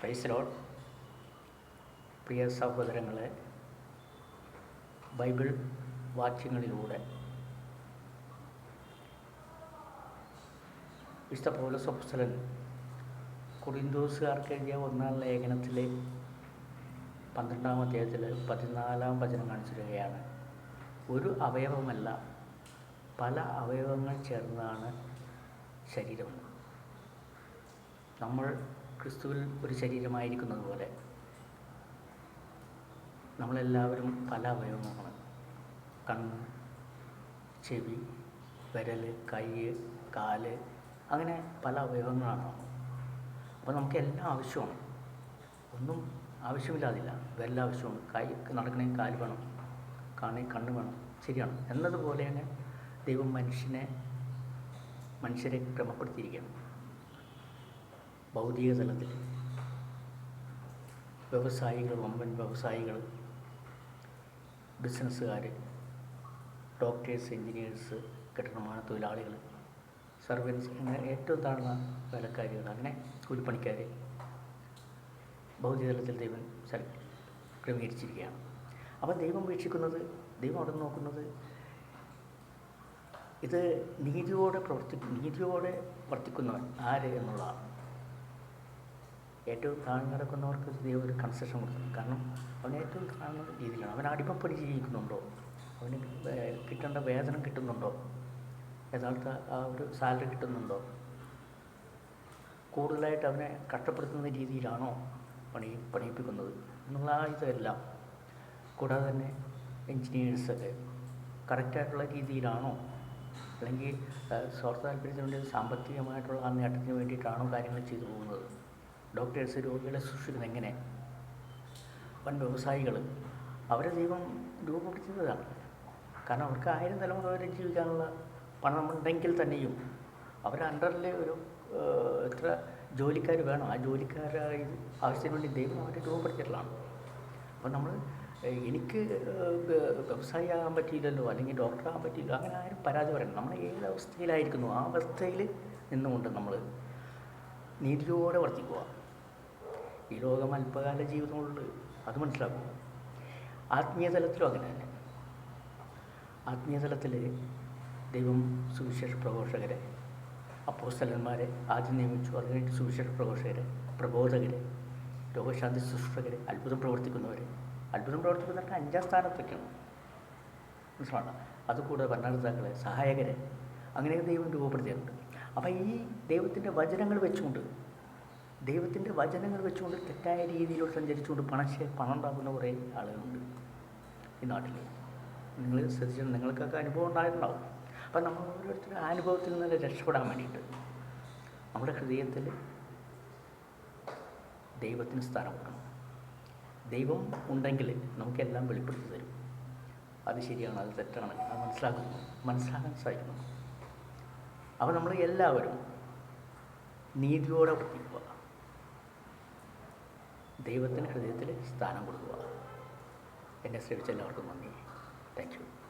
പ്രൈസലോൾ പ്രിയ സഹോദരങ്ങളെ ബൈബിൾ വാക്യങ്ങളിലൂടെ വിശുദ്ധ പൗലോസ് അപ്പോസ്തലൻ കുറിന്തോസുകാർക്ക് എഴുതിയ ഒന്നാം ലേഖനത്തിലെ പന്ത്രണ്ടാം അധ്യായത്തിൽ പതിനാലാം വചനം കാണിച്ചിരിക്കുകയാണ്. ഒരു അവയവമല്ല പല അവയവങ്ങൾ ചേർന്നതാണ് ശരീരം. നമ്മൾ ക്രിസ്തുവിൽ ഒരു ശരീരമായിരിക്കുന്നത് പോലെ നമ്മളെല്ലാവരും പല അവയവങ്ങളാണ്. കണ്ണ് ചെവി വിരൽ കൈ കാൽ അങ്ങനെ പല അവയവങ്ങളാണ് അപ്പോൾ നമുക്ക് എല്ലാം ആവശ്യമാണ് ഒന്നും ആവശ്യമില്ലാതില്ല. വിരൽ ആവശ്യമാണ് കൈ നടക്കണമെങ്കിൽ കാൽ വേണം. കാണേ കണ്ണ് വേണം. ശരിയാണ്. എന്നതുപോലെ തന്നെ ദൈവം മനുഷ്യനെ മനുഷ്യരെ ക്രമപ്പെടുത്തിയിരിക്കുകയാണ്. ഭൗതിക തലത്തിൽ. വ്യവസായികൾ വമ്പൻ വ്യവസായികൾ ബിസിനസ്സുകാർ ഡോക്ടേഴ്സ് എഞ്ചിനീയേഴ്സ് കെട്ടിടനിർമ്മാണ തൊഴിലാളികൾ. സർവൻസ് അങ്ങനെ ഏറ്റവും താഴ്ന്ന വേലക്കാരികൾ അങ്ങനെ കൂലിപ്പണിക്കാർ. ഭൗതിക തലത്തിൽ ദൈവം ക്രമീകരിച്ചിരിക്കുകയാണ്. അപ്പോൾ ദൈവം വീക്ഷിക്കുന്നത് ദൈവം അവിടെ നോക്കുന്നത് ഇത് നീതിയോടെ പ്രവർത്തി നീതിയോടെ വർത്തിക്കുന്നവൻ ആര് എന്നുള്ളതാണ് ഏറ്റവും താഴ്ന്നു നടക്കുന്നവർക്ക് ദൈവം ഒരു കൺസെഷൻ കൊടുക്കണം കാരണം അവൻ ഏറ്റവും താഴ്ന്ന രീതിയിലാണ്. അവൻ അടിമപ്പണി ജീവിക്കുന്നുണ്ടോ? അവന് കിട്ടേണ്ട വേതനം കിട്ടുന്നുണ്ടോ? യഥാർത്ഥ ആ ഒരു സാലറി കിട്ടുന്നുണ്ടോ? കൂടുതലായിട്ട് അവനെ കഷ്ടപ്പെടുത്തുന്ന രീതിയിലാണോ പണി പണിയിപ്പിക്കുന്നത്? എന്നുള്ള ആ ഇതെല്ലാം. കൂടാതെ തന്നെ എൻജിനീയേഴ്സൊക്കെ കറക്റ്റായിട്ടുള്ള രീതിയിലാണോ? അല്ലെങ്കിൽ സ്വാർത്ഥ താല്പര്യത്തിന് വേണ്ടി സാമ്പത്തികമായിട്ടുള്ള ആ നേട്ടത്തിന് വേണ്ടിയിട്ടാണോ കാര്യങ്ങൾ ചെയ്തു പോകുന്നത്? ഡോക്ടേഴ്സ് രോഗികളെ സൂക്ഷിക്കുന്നത് എങ്ങനെ? വൻ വ്യവസായികൾ അവരെ ദൈവം രൂപപ്പെടുത്തുന്നതാണ് കാരണം അവർക്ക് ആയിരം തലമുറ വരെ ജീവിക്കാനുള്ള പണമുണ്ടെങ്കിൽ തന്നെയും അവരെ അണ്ടറിൽ ഒരു എത്ര ജോലിക്കാർ വേണം ആ ജോലിക്കാരായി ആവശ്യത്തിന് വേണ്ടി ദൈവം അവരെ രൂപപ്പെടുത്തിയിട്ടുള്ളതാണ്. അപ്പോൾ നമ്മൾ എനിക്ക് വ്യവസായി ആകാൻ പറ്റിയില്ലല്ലോ അല്ലെങ്കിൽ ഡോക്ടറാകാൻ പറ്റിയില്ലോ അങ്ങനെ ആരും പരാതി പറയണം നമ്മൾ ഏത് അവസ്ഥയിലായിരിക്കുന്നു ആ അവസ്ഥയിൽ നിന്നുകൊണ്ട് നമ്മൾ നീതിയോടെ വർത്തിക്കുക ഈ ലോകം അല്പകാല ജീവിതമുണ്ട് അത് മനസ്സിലാക്കും. ആത്മീയ തലത്തിലും അങ്ങനെ തന്നെ. ആത്മീയ തലത്തിൽ ദൈവം സുവിശേഷ പ്രഘോഷകരെ അപ്പോസ്തലന്മാരെ ആദ്യം നിയമിച്ചു. അത് സുവിശേഷ പ്രഘോഷകരെ പ്രബോധകരെ രോഗശാന്തി ശുശ്രൂഷകരെ അത്ഭുതം പ്രവർത്തിക്കുന്നവരെ. അത്ഭുതം പ്രവർത്തിക്കുന്നവർക്ക് അഞ്ചാം സ്ഥാനത്തൊക്കെയാണ്. മനസ്സിലാണ് അതുകൂടാതെ ഭരണകർത്താക്കളെ സഹായകരെ അങ്ങനെയൊക്കെ ദൈവം രൂപപ്പെടുത്തിയിട്ടുണ്ട്. അപ്പോൾ ഈ ദൈവത്തിന്റെ വചനങ്ങൾ വെച്ചുകൊണ്ട് ദൈവത്തിന്റെ വചനങ്ങൾ വെച്ചുകൊണ്ട് തെറ്റായ രീതിയിൽ സഞ്ചരിച്ചുകൊണ്ട് പണം പണം ഉണ്ടാക്കുന്ന കുറേ ആളുകളുണ്ട് ഈ നാട്ടിൽ നിങ്ങൾ ശ്രദ്ധിച്ചാൽ നിങ്ങൾക്കൊക്കെ അനുഭവം ഉണ്ടായിട്ടുണ്ടാവും. അപ്പം നമ്മൾ ഓരോരുത്തരുടെ അനുഭവത്തിൽ നിന്ന് രക്ഷപ്പെടാൻ വേണ്ടിയിട്ട് നമ്മുടെ ഹൃദയത്തിൽ ദൈവത്തിന് സ്ഥാനം കൊടുക്കണം. ദൈവം ഉണ്ടെങ്കിൽ നമുക്കെല്ലാം വെളിപ്പെടുത്തി തരും. അത് ശരിയാണ് അത് തെറ്റാണ് അത് മനസ്സിലാക്കുന്നു മനസ്സിലാക്കാൻ സാധിക്കുന്നു. അപ്പോൾ നമ്മൾ എല്ലാവരും നീതിയോടെ വർത്തിക്കുക ദൈവത്തിന് ഹൃദയത്തിൽ സ്ഥാനം കൊടുക്കുക. എന്നെ ശ്രമിച്ച എല്ലാവർക്കും നന്ദി. Thank you